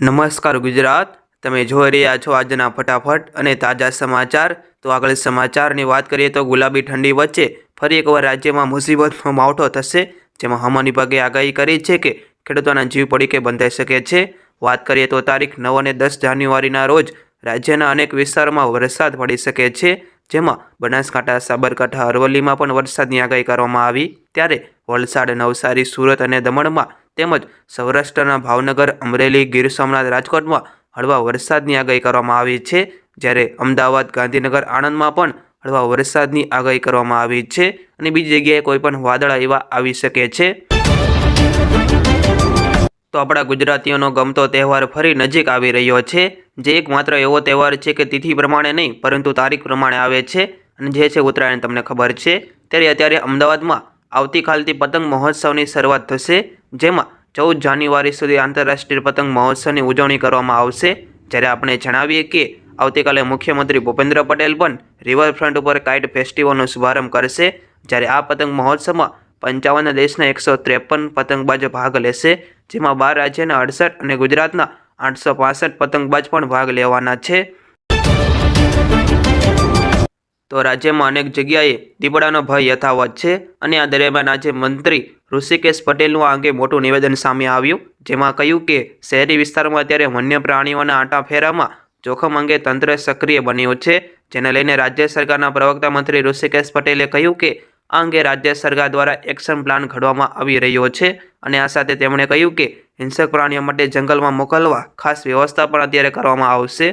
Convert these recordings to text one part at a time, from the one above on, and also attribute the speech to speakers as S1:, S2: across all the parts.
S1: નમસ્કાર ગુજરાત, તમે જોઈ રહ્યા છો આજના ફટાફટ અને તાજા સમાચાર. તો આગળ સમાચારની વાત કરીએ તો ગુલાબી ઠંડી વચ્ચે ફરી એકવાર રાજ્યમાં મુસીબતનો માવઠો થશે, જેમાં હવામાન વિભાગે આગાહી કરી છે કે ખેડૂતોના જીવ પડીકે બંધાઈ શકે છે. વાત કરીએ તો તારીખ નવ અને દસ જાન્યુઆરીના રોજ રાજ્યના અનેક વિસ્તારોમાં વરસાદ પડી શકે છે, જેમાં બનાસકાંઠા, સાબરકાંઠા, અરવલ્લીમાં પણ વરસાદની આગાહી કરવામાં આવી. ત્યારે વલસાડ, નવસારી, સુરત અને દમણમાં તેમજ સૌરાષ્ટ્રના ભાવનગર, અમરેલી, ગીર સોમનાથ રાજકોટમાં હળવા વરસાદની આગાહી કરવામાં આવી છે. જ્યારે અમદાવાદ, ગાંધીનગર, આણંદમાં પણ હળવા વરસાદની આગાહી કરવામાં આવી છે અને બીજી જગ્યાએ કોઈ પણ વાદળા એવા આવી શકે છે. તો આપણા ગુજરાતીઓનો ગમતો તહેવાર ફરી નજીક આવી રહ્યો છે. જે એક માત્ર એવો તહેવાર છે કે તિથિ પ્રમાણે નહીં, પરંતુ તારીખ પ્રમાણે આવે છે અને જે છે ઉત્તરાયણ, તમને ખબર છે. ત્યારે અત્યારે અમદાવાદમાં આવતીકાલથી પતંગ મહોત્સવની શરૂઆત થશે. જેમાં ચૌદ જાન્યુઆરી સુધી આંતરરાષ્ટ્રીય પતંગ મહોત્સવની ઉજવણી કરવામાં આવશે. જ્યારે આપણે જણાવીએ કે આવતીકાલે મુખ્યમંત્રી ભૂપેન્દ્ર પટેલ પણ રિવરફ્રન્ટ ઉપર કાઇટ ફેસ્ટિવલનો શુભારંભ કરશે. જ્યારે આ પતંગ મહોત્સવમાં પંચાવન દેશના એકસો ત્રેપન પતંગબાજો ભાગ લેશે, જેમાં બાર રાજ્યના અડસઠ અને ગુજરાતના આઠસો પાસઠ પતંગબાજ પણ ભાગ લેવાના છે. તો રાજ્યમાં અનેક જગ્યાએ દીપડાનો ભય યથાવત છે અને આ દરમિયાન આજે મંત્રી ઋષિકેશ પટેલનું આ અંગે મોટું નિવેદન સામે આવ્યું, જેમાં કહ્યું કે શહેરી વિસ્તારમાં અત્યારે વન્ય પ્રાણીઓના આંટાફેરામાં જોખમ અંગે તંત્ર સક્રિય બન્યું છે. જેને લઈને રાજ્ય સરકારના પ્રવક્તા મંત્રી ઋષિકેશ પટેલે કહ્યું કે આ અંગે રાજ્ય સરકાર દ્વારા એક્શન પ્લાન ઘડવામાં આવી રહ્યો છે અને આ સાથે તેમણે કહ્યું કે હિંસક પ્રાણીઓ માટે જંગલમાં મોકલવા ખાસ વ્યવસ્થા પણ અત્યારે કરવામાં આવશે.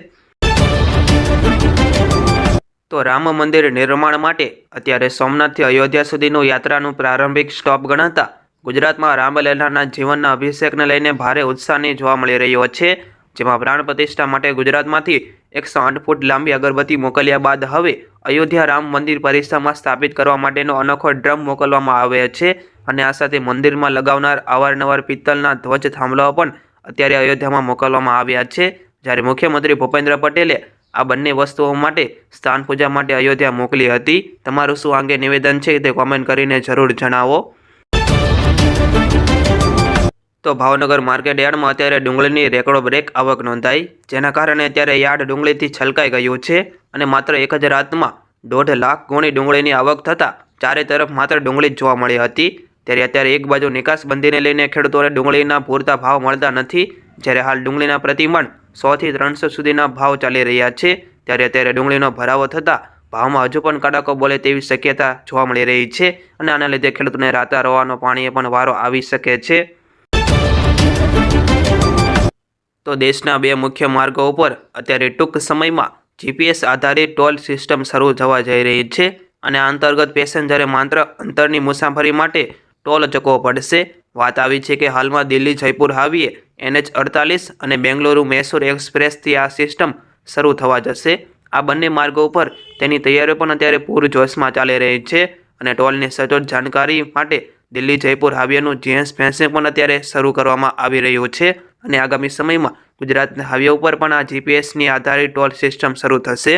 S1: તો રામ મંદિર નિર્માણ માટે અત્યારે સોમનાથથી અયોધ્યા સુધીનું યાત્રાનું પ્રારંભિક સ્ટોપ ગણાતા ગુજરાતમાં રામલલ્લાના જીવનના અભિષેકને લઈને ભારે ઉત્સાહની જોવા મળી રહ્યો છે, જેમાં પ્રાણ પ્રતિષ્ઠા માટે ગુજરાતમાંથી એકસો આઠ ફૂટ લાંબી અગરબત્તી મોકલ્યા બાદ હવે અયોધ્યા રામ મંદિર પરિસરમાં સ્થાપિત કરવા માટેનો અનોખો ડ્રમ મોકલવામાં આવે છે અને આ સાથે મંદિરમાં લગાવનાર અવારનવાર પિત્તલના ધ્વજ થાંભલાઓ પણ અત્યારે અયોધ્યામાં મોકલવામાં આવ્યા છે. જ્યારે મુખ્યમંત્રી ભૂપેન્દ્ર પટેલે આ બંને વસ્તુઓ માટે સ્થાન પૂજા માટે અયોધ્યા મોકલી હતી. તમારું શું અંગે નિવેદન છે તે કોમેન્ટ કરીને જરૂર જણાવો. તો ભાવનગર માર્કેટ યાર્ડમાં અત્યારે ડુંગળીની રેકડો બ્રેક આવક નોંધાઈ, જેના કારણે અત્યારે યાર્ડ ડુંગળીથી છલકાઈ ગયું છે અને માત્ર એક જ રાતમાં દોઢ લાખ ગુણી ડુંગળીની આવક થતાં ચારે તરફ માત્ર ડુંગળી જ જોવા મળી હતી. ત્યારે અત્યારે એક બાજુ નિકાસબંધીને લઈને ખેડૂતોને ડુંગળીના પૂરતા ભાવ મળતા નથી, જ્યારે હાલ ડુંગળીના પ્રતિમણ સોથી ત્રણસો સુધીના ભાવ ચાલી રહ્યા છે. ત્યારે અત્યારે ડુંગળીનો ભરાવો થતાં ભાવમાં હજુ પણ કડાકો બોલે તેવી શક્યતા જોવા મળી રહી છે અને આના લીધે ખેડૂતોને રાતા રોવાનો પાણીએ પણ વારો આવી શકે છે. તો દેશના બે મુખ્ય માર્ગો ઉપર અત્યારે ટૂંક સમયમાં જીપીએસ આધારિત ટોલ સિસ્ટમ શરૂ થવા જઈ રહી છે અને આ અંતર્ગત પેસેન્જરે માત્ર અંતરની મુસાફરી માટે ટોલ ચૂકવો પડશે. વાત આવી છે કે હાલમાં દિલ્હી જયપુર હાવીએ એનએચ અડતાલીસ અને બેંગલુરુ મૈસૂર એક્સપ્રેસથી આ સિસ્ટમ શરૂ થવા જશે. આ બંને માર્ગો ઉપર તેની તૈયારીઓ પણ અત્યારે પૂરજોશમાં ચાલી રહી છે અને ટોલની સચોટ જાણકારી માટે દિલ્હી જયપુર હાવીઓનું જીએસ ફેન્સિંગ પણ અત્યારે શરૂ કરવામાં આવી રહ્યું છે અને આગામી સમયમાં ગુજરાતના હાઈવે ઉપર પણ આ જીપીએસની આધારિત ટોલ સિસ્ટમ શરૂ થશે.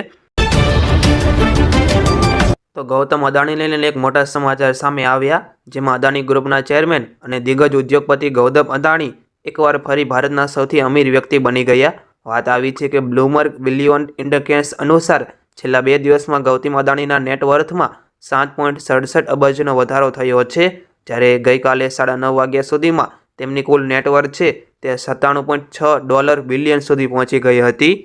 S1: તો ગૌતમ અદાણીને લઈને એક મોટા સમાચાર સામે આવ્યા, જેમાં અદાણી ગ્રુપના ચેરમેન અને દિગ્ગજ ઉદ્યોગપતિ ગૌતમ અદાણી એકવાર ફરી ભારતના સૌથી અમીર વ્યક્તિ બની ગયા. વાત આવી છે કે બ્લૂમર્ગ બિલિયોન ઇન્ડકેન્સ અનુસાર છેલ્લા બે દિવસમાં ગૌતમ અદાણીના નેટવર્થમાં સાત પોઈન્ટ સડસઠ અબજનો વધારો થયો છે. જ્યારે ગઈકાલે સાડા નવ વાગ્યા સુધીમાં તેમની કુલ નેટવર્ક છે તે સત્તાણું પોઈન્ટ છ ડોલર બિલિયન સુધી પહોંચી ગઈ હતી.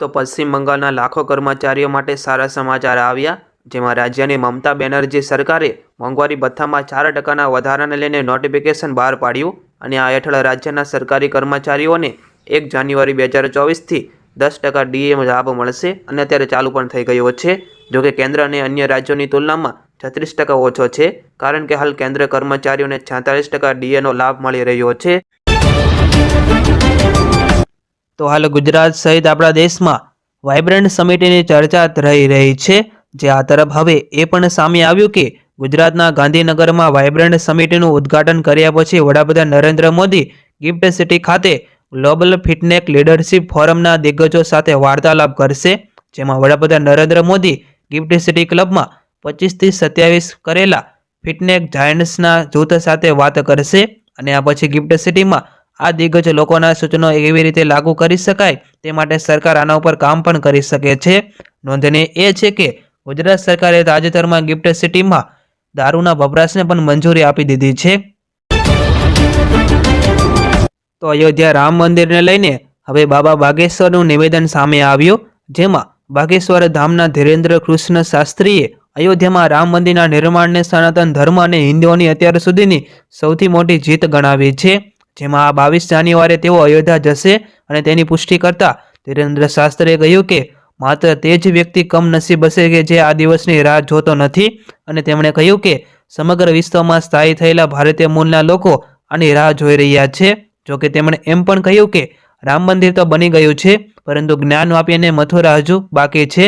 S1: તો પશ્ચિમ બંગાળના લાખો કર્મચારીઓ માટે સારા સમાચાર આવ્યા. જેમાં રાજ્યની મમતા બેનર્જી સરકારે મોંઘવારી ભથ્થામાં ચાર ટકાના વધારાને લઈને નોટિફિકેશન બહાર પાડ્યું અને આ હેઠળ રાજ્યના સરકારી કર્મચારીઓને એક જાન્યુઆરી બે હજાર ચોવીસથી દસ ટકા ડીએમ લાભ મળશે અને અત્યારે ચાલુ પણ થઈ ગયો છે. જોકે કેન્દ્ર અને અન્ય રાજ્યોની તુલનામાં છત્રીસ ટકા ઓછો છે, કારણ કે હાલ કેન્દ્ર કર્મચારીઓને છેતાલીસ ટકા ડીએનો લાભ મળી રહ્યો છે. તો હાલ ગુજરાત સહિત આપણા દેશમાં વાઇબ્રન્ટ સમિટીની ચર્ચા રહી રહી છે. જે આ તરફ હવે એ પણ સામે આવ્યું કે ગુજરાતના ગાંધીનગરમાં વાઇબ્રન્ટ સમિટનું ઉદ્ઘાટન કર્યા પછી વડાપ્રધાન નરેન્દ્ર મોદી ગિફ્ટ સિટી ખાતે ગ્લોબલ ફિટનેક લીડરશિપ ફોરમના દિગ્ગજો સાથે વાર્તાલાપ કરશે, જેમાં વડાપ્રધાન નરેન્દ્ર મોદી ગિફ્ટ સિટી ક્લબમાં પચીસથી સત્યાવીસ કરેલા ફિટનેક જાયન્ટ્સના જૂથ સાથે વાત કરશે અને આ પછી ગિફ્ટ સિટીમાં આ દિગ્ગજ લોકોના સૂચનો એવી રીતે લાગુ કરી શકાય તે માટે સરકાર આના ઉપર કામ પણ કરી શકે છે. નોંધનીય એ છે કે ગુજરાત સરકારે તાજેતરમાં ગિફ્ટ સિટીમાં દારૂના વપરાશને પણ મંજૂરી આપી દીધી છે. તો અયોધ્યા રામ મંદિરને લઈને હવે બાબા બાગેશ્વરનું નિવેદન સામે આવ્યું, જેમાં બાગેશ્વર ધામના ધીરેન્દ્ર કૃષ્ણ શાસ્ત્રીએ અયોધ્યામાં રામ મંદિરના નિર્માણને સનાતન ધર્મ અને હિન્દુઓની અત્યાર સુધીની સૌથી મોટી જીત ગણાવી છે. જેમાં આ બાવીસ જાન્યુઆરીએ તેઓ અયોધ્યા જશે અને તેની પુષ્ટિ કરતા ધીરેન્દ્ર શાસ્ત્રીએ કહ્યું કે માત્ર તે જ વ્યક્તિ કમનસીબ હશે કે જે આ દિવસની રાહ જોતો નથી? અને તેમણે કહ્યું કે સમગ્ર વિશ્વમાં સ્થાયી થયેલા ભારતીય મૂળના લોકો આની રાહ જોઈ રહ્યા છે. જોકે તેમણે એમ પણ કહ્યું કે રામ મંદિર તો બની ગયું છે, પરંતુ જ્ઞાન વાપીને મથુરા હજુ બાકી છે.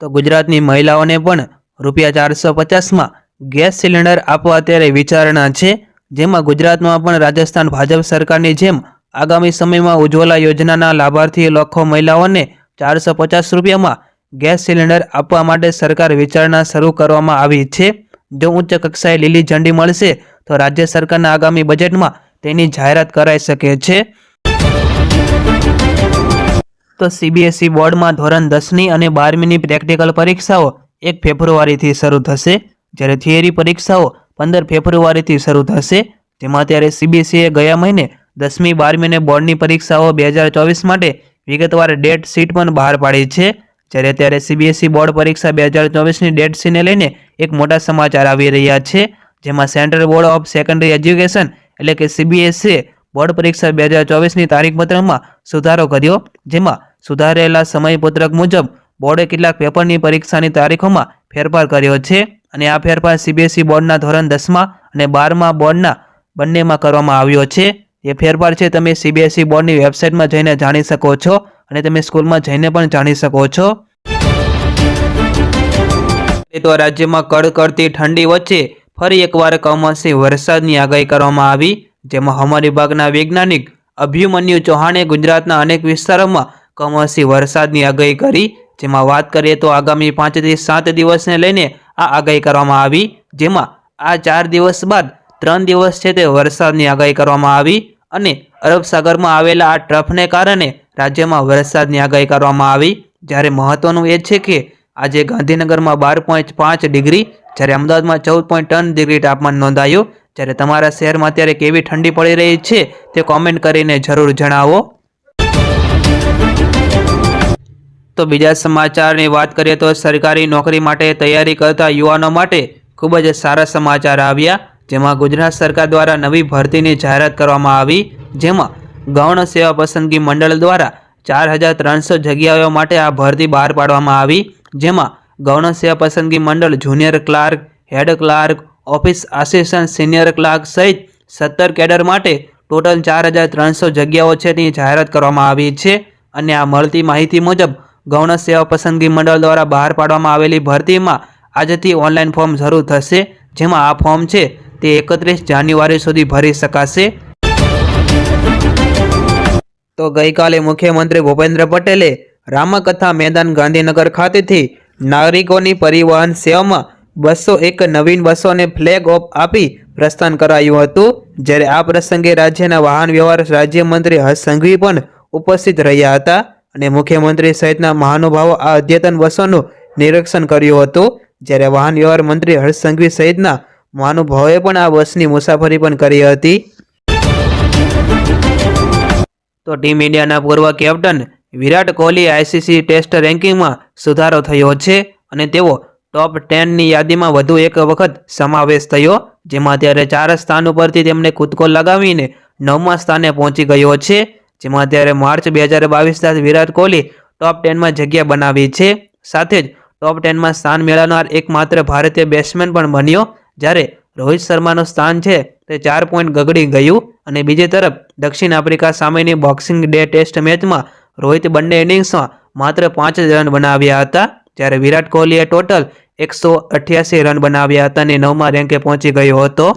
S1: તો ગુજરાતની મહિલાઓને પણ રૂપિયા ચારસો પચાસમાં ગેસ સિલિન્ડર આપવા અત્યારે વિચારણા છે, જેમાં ગુજરાતમાં પણ રાજસ્થાન ભાજપ સરકારની જેમ આગામી સમયમાં ઉજ્જવલા યોજનાના લાભાર્થી લાખો મહિલાઓને ચારસો પચાસ રૂપિયામાં ગેસ સિલિન્ડર આપવા માટે સરકાર વિચારણા શરૂ કરવામાં આવી છે. જો ઉચ્ચ કક્ષાએ લીલી ઝંડી મળશે, તો રાજ્ય સરકારના આગામી બજેટમાં તેની જાહેરાત કરાઈ શકે છે. તો સીબીએસઈ બોર્ડમાં ધોરણ દસની અને બારમીની પ્રેક્ટિકલ પરીક્ષાઓ એક ફેબ્રુઆરીથી શરૂ થશે. જ્યારે થિયરી પરીક્ષાઓ પંદર ફેબ્રુઆરીથી શરૂ થશે. જેમાં ત્યારે સીબીએસઈએ ગયા મહિને દસમી બારમી અને બોર્ડની પરીક્ષાઓ બે હજાર ચોવીસ માટે વિગતવાર ડેટ શીટ પણ બહાર પાડી છે. જ્યારે ત્યારે સીબીએસઈ બોર્ડ પરીક્ષા બે હજાર ચોવીસની ડેટ શીટને લઈને એક મોટા સમાચાર આવી રહ્યા છે. જેમાં central board of secondary education એટલે કે સીબીએસઈએ બોર્ડ પરીક્ષા બે હજાર ચોવીસની તારીખપત્રમાં સુધારો કર્યો, જેમાં સુધારેલા સમયપત્રક મુજબ બોર્ડે કેટલાક પેપરની પરીક્ષાની તારીખોમાં ફેરફાર કર્યો છે અને આ ફેરફાર સીબીએસઈ બોર્ડના ધોરણ દસમાં અને બારમાં બોર્ડના બંનેમાં કરવામાં આવ્યો છે. એ ફેરફાર છે, તમે સીબીએસઈ બોર્ડની વેબસાઇટમાં જઈને જાણી શકો છો અને તમે સ્કૂલમાં જઈને પણ જાણી શકો છો. તો રાજ્યમાં કડકડતી ઠંડી વચ્ચે ફરી એકવાર કમોસમી વરસાદની આગાહી કરવામાં આવી, જેમાં હવામાન વિભાગના વૈજ્ઞાનિક અભિમન્યુ ચૌહાણે ગુજરાતના અનેક વિસ્તારોમાં કમોસમી વરસાદની આગાહી કરી, જેમાં વાત કરીએ તો આગામી પાંચથી સાત દિવસને લઈને આ આગાહી કરવામાં આવી, જેમાં આ ચાર દિવસ બાદ ત્રણ દિવસ છે તે વરસાદની આગાહી કરવામાં આવી અને અરબ સાગરમાં આવેલા આ ટ્રફને કારણે રાજ્યમાં વરસાદની આગાહી કરવામાં આવી. જ્યારે મહત્વનું એ છે કે આજે ગાંધીનગરમાં બાર પોઈન્ટ પાંચ ડિગ્રી, જ્યારે અમદાવાદમાં ચૌદ પોઈન્ટ ત્રણ ડિગ્રી તાપમાન નોંધાયું. જ્યારે તમારા શહેરમાં અત્યારે કેવી ઠંડી પડી રહી છે તે કોમેન્ટ કરીને જરૂર જણાવો. તો બીજા સમાચારની વાત કરીએ તો સરકારી નોકરી માટે તૈયારી કરતા યુવાનો માટે ખૂબ જ સારા સમાચાર આવ્યા. જેમાં ગુજરાત સરકાર દ્વારા નવી ભરતીની જાહેરાત કરવામાં આવી, જેમાં ગૌણ સેવા પસંદગી મંડળ દ્વારા ચાર હજાર ત્રણસો જગ્યાઓ માટે આ ભરતી બહાર પાડવામાં આવી, જેમાં ગૌણ સેવા પસંદગી મંડળ junior clerk, head clerk, office assistant senior clerk સહિત સત્તર કેડર માટે ટોટલ ચાર હજાર ત્રણસો જગ્યાઓ છે તેની જાહેરાત કરવામાં આવી છે અને આ મળતી માહિતી મુજબ ગૌણ સેવા પસંદગી મંડળ દ્વારા બહાર પાડવામાં આવેલી ભરતીમાં આજથી ઓનલાઈન ફોર્મ શરૂ થશે, જેમાં આ ફોર્મ છે તે એકત્રીસ જાન્યુઆરી સુધી ભરી શકાશે. તો ગઈકાલે મુખ્યમંત્રી ભૂપેન્દ્ર પટેલે રામકથા મેદાન ગાંધીનગર ખાતેથી નાગરિકોની પરિવહન સેવામાં બસો એક નવીન બસોને ફ્લેગ ઓફ આપી પ્રસ્થાન કરાયું હતું. જ્યારે આ પ્રસંગે રાજ્યના વાહન વ્યવહાર રાજ્યમંત્રી હર્ષ સંઘવી પણ ઉપસ્થિત રહ્યા હતા અને મુખ્યમંત્રી સહિતના મહાનુભાવો આ અદ્યતન બસોનું નિરીક્ષણ કર્યું હતું. જ્યારે વાહન વ્યવહાર મંત્રી હર્ષ સંઘવી સહિતના મહાનુભાવોએ પણ આ બસની મુસાફરી પણ કરી હતી. તો ટીમ ઇન્ડિયાના પૂર્વ captain Virat Kohli ICC test રેન્કિંગમાં સુધારો થયો છે અને તેઓ ટોપ ટેનની યાદીમાં વધુ એક વખત સમાવેશ થયો, જેમાં ત્યારે ચાર સ્થાન ઉપરથી તેમને કૂદકો લગાવીને નવમા સ્થાને પહોંચી ગયો છે, જેમાં ત્યારે માર્ચ બે હજાર બાવીસ વિરાટ કોહલી ટોપ ટેનમાં જગ્યા બનાવી છે. સાથે જ ટોપ ટેનમાં સ્થાન મેળવનાર એકમાત્ર ભારતીય બેટ્સમેન પણ બન્યો જ્યારે રોહિત શર્માનું સ્થાન છે, તે ચાર પોઈન્ટ ગગડી ગયું અને બીજી તરફ દક્ષિણ આફ્રિકા સામેની બોક્સિંગ ડે ટેસ્ટ મેચમાં રોહિત બંને ઇનિંગ્સમાં માત્ર પાંચ જ રન બનાવ્યા હતા, જ્યારે વિરાટ કોહલીએ ટોટલ એકસો અઠ્યાસી રન બનાવ્યા હતા અને નવમા રેન્કે પહોંચી ગયો હતો.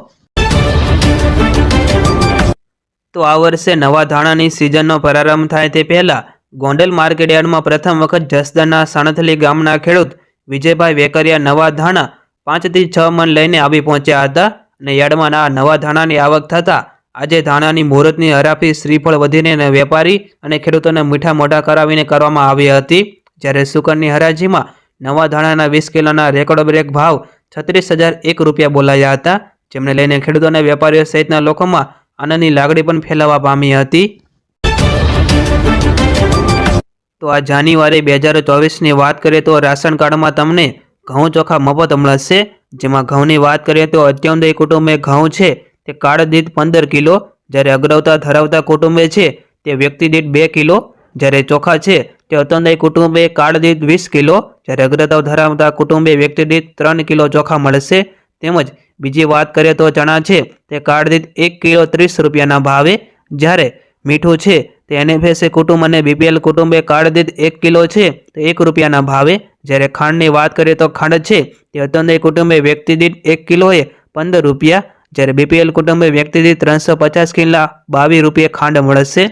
S1: તો આ વર્ષે નવા ધાણાની સિઝનનો પ્રારંભ થાય તે પહેલાં ગોંડલ માર્કેટયાર્ડમાં પ્રથમ વખત જસદણના સાણથલી ગામના ખેડૂત વિજયભાઈ વેકરિયા નવા ધાણા પાંચથી છ મણ લઈને આવી પહોંચ્યા હતા અને યાર્ડમાં આ નવા ધાણાની આવક થતાં આજે ધાણાની મુહૂર્તની હરાફી શ્રીફળ વધીને વેપારી અને ખેડૂતોને મીઠા મોઢા કરાવીને કરવામાં આવી હતી. જ્યારે સુકનની હરાજીમાં નવા ધાણાના વીસ કિલોના રેકોર્ડ બ્રેક ભાવ છત્રીસ હજાર એક રૂપિયા બોલાયા હતા, જેમને લઈને ખેડૂતો અને વેપારીઓ સહિતના લોકોમાં આનંદની લાગણી પણ ફેલાવા પામી હતી. તો આ જાન્યુઆરી બે હજાર ચોવીસની વાત કરીએ તો રાશન કાર્ડમાં તમને ઘઉં ચોખા મફત મળશે જેમાં ઘઉંની વાત કરીએ તો અત્યંતય કુટુંબે ઘઉં છે તે કાળ દીઠ પંદર કિલો, જ્યારે અગ્રવતા ધરાવતા કુટુંબે છે તે વ્યક્તિ દીઠ બે કિલો, જ્યારે ચોખા છે તે અત્યંતય કુટુંબે કાળ દીઠ વીસ કિલો, જ્યારે અગ્રતા ધરાવતા કુટુંબે વ્યક્તિ દીઠ ત્રણ કિલો ચોખા મળશે. તેમજ બીજી વાત કરીએ તો ચણા છે તે કાળ દીઠ એક કિલો ત્રીસ રૂપિયાના ભાવે. જ્યારે મીઠું છે તે એનએફએસએ કુટુંબ અને બીપીએલ કુટુંબે કાળ દીઠ એક કિલો છે તે એક રૂપિયાના ભાવે. જ્યારે ખાંડની વાત કરીએ તો ખાંડ છે તે અત્યંતય કુટુંબે વ્યક્તિ દીઠ એક કિલોએ પંદર રૂપિયા, જ્યારે બીપીએલ કુટુંબે વ્યક્તિ દીઠ ત્રણસો પચાસ કિલા બાવીસ રૂપિયા ખાંડ મળશે.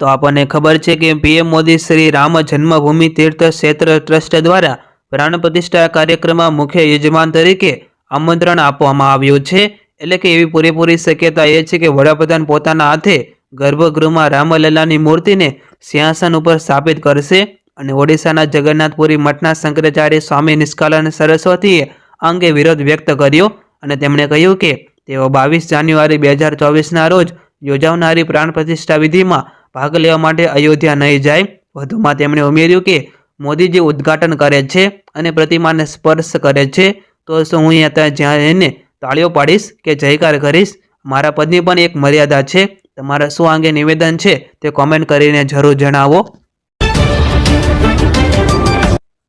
S1: તો આપણને ખબર છે કે પીએમ મોદી શ્રી રામ જન્મભૂમિ તીર્થ ક્ષેત્ર ટ્રસ્ટ દ્વારા પ્રાણ પ્રતિષ્ઠા કાર્યક્રમમાં મુખ્ય યજમાન તરીકે આમંત્રણ આપવામાં આવ્યું છે. એટલે કે એવી પૂરેપૂરી શક્યતા એ છે કે વડાપ્રધાન પોતાના હાથે ગર્ભગૃહમાં રામલલ્લાની મૂર્તિને સિંહાસન ઉપર સ્થાપિત કરશે અને ઓડિશાના જગન્નાથપુરી મઠના શંકરાચાર્ય સ્વામી નિષ્કાલન સરસ્વતીએ અંગે વિરોધ વ્યક્ત કર્યો અને તેમણે કહ્યું કે તેઓ બાવીસ જાન્યુઆરી બે હજાર ચોવીસના રોજ યોજાનારી પ્રાણ પ્રતિષ્ઠા વિધિમાં ભાગ લેવા માટે અયોધ્યા નહીં જાય. વધુમાં તેમણે ઉમેર્યું કે મોદીજી ઉદ્ઘાટન કરે છે અને પ્રતિમાને સ્પર્શ કરે છે. તો શું હું ત્યાં જ્યાં એને તાળીઓ પાડીશ કે જયકાર કરીશ? મારા પદની પણ એક મર્યાદા છે. તમારા શું અંગે નિવેદન છે તે કોમેન્ટ કરીને જરૂર જણાવો.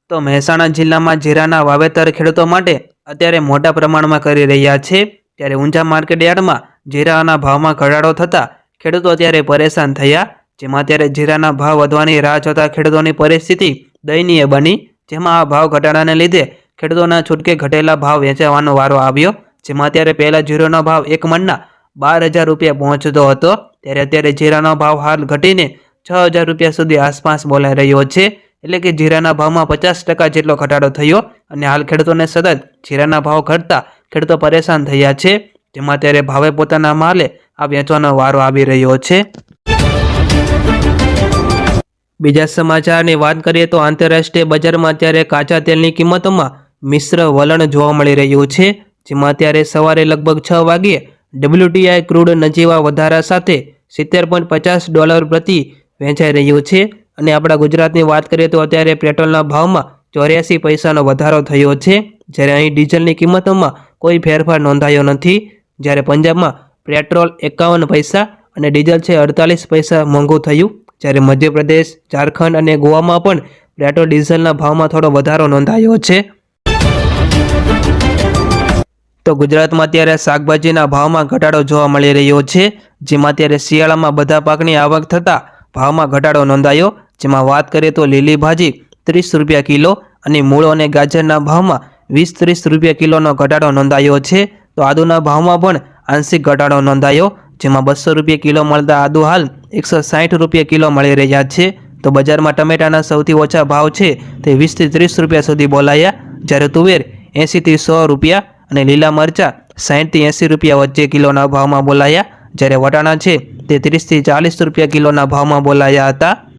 S1: તો મહેસાણા જિલ્લામાં જીરાના વાવેતર ખેડૂતો માટે અત્યારે મોટા પ્રમાણમાં કરી રહ્યા છે. ત્યારે ઊંઝા માર્કેટ યાર્ડમાં જીરાના ભાવમાં ઘટાડો થતાં ખેડૂતો અત્યારે પરેશાન થયા. જેમાં અત્યારે જીરાના ભાવ વધવાની રાહ જોતા ખેડૂતોની પરિસ્થિતિ દયનીય બની. જેમાં આ ભાવ ઘટાડાને લીધે ખેડૂતોના છૂટકે ઘટેલા ભાવ વેચાવાનો વારો આવ્યો. જેમાં અત્યારે પહેલાં જીરોનો ભાવ એક મણના બાર હજાર રૂપિયા પહોંચતો હતો. ત્યારે અત્યારે જીરાનો ભાવ હાલ ઘટીને છ હજાર રૂપિયા સુધી આસપાસ બોલાઈ રહ્યો છે. એટલે કે જીરાના ભાવમાં પચાસ ટકા જેટલો ઘટાડો થયો અને હાલ ખેડૂતોને સતત જીરાના ભાવ ઘટતા ખેડૂતો પરેશાન થયા છે. જેમાં ત્યારે ભાવે પોતાના માલે આ વેચવાનો વારો આવી રહ્યો છે. બીજા સમાચારની વાત કરીએ તો આંતરરાષ્ટ્રીય બજારમાં અત્યારે કાચા તેલની કિંમતોમાં મિશ્ર વલણ જોવા મળી રહ્યું છે. જેમાં અત્યારે સવારે લગભગ છ વાગ્યે ડબ્લ્યુટીઆઈ ક્રૂડ નજીવા વધારા સાથે સિત્તેર પોઈન્ટ પચાસ ડોલર પ્રતિ વેચાઈ રહ્યું છે. અને આપણા ગુજરાતની વાત કરીએ તો અત્યારે પેટ્રોલના ભાવમાં ચોર્યાસી પૈસાનો વધારો થયો છે. જ્યારે અહીં ડીઝલની કિંમતોમાં કોઈ ફેરફાર નોંધાયો નથી. જ્યારે પંજાબમાં પેટ્રોલ એકાવન પૈસા અને ડીઝલ છે અડતાલીસ પૈસા મોંઘું થયું. જ્યારે મધ્યપ્રદેશ, ઝારખંડ અને ગોવામાં પણ પેટ્રોલ ડીઝલના ભાવમાં થોડો વધારો નોંધાયો છે. તો ગુજરાતમાં અત્યારે શાકભાજીના ભાવમાં ઘટાડો જોવા મળી રહ્યો છે. જેમાં અત્યારે શિયાળામાં બધા પાકની આવક થતાં ભાવમાં ઘટાડો નોંધાયો. જેમાં વાત કરીએ તો લીલી ભાજી ત્રીસ રૂપિયા કિલો અને મૂળો અને ગાજરના ભાવમાં વીસ ત્રીસ રૂપિયા કિલોનો ઘટાડો નોંધાયો છે. તો આદુના ભાવમાં પણ આંશિક ઘટાડો નોંધાયો. જેમાં બસો રૂપિયા કિલો મળતા આદુ હાલ એકસો સાઠ રૂપિયા કિલો મળી રહ્યા છે. તો બજારમાં ટમેટાના સૌથી ઓછા ભાવ છે તે વીસથી ત્રીસ રૂપિયા સુધી બોલાયા. જ્યારે તુવેર એંશીથી સો રૂપિયા અને લીલા મરચાં સાઠથી એંસી રૂપિયા વચ્ચે કિલોના ભાવમાં બોલાયા. જ્યારે વટાણા છે તે ત્રીસથી ચાલીસ રૂપિયા કિલોના ભાવમાં બોલાયા હતા.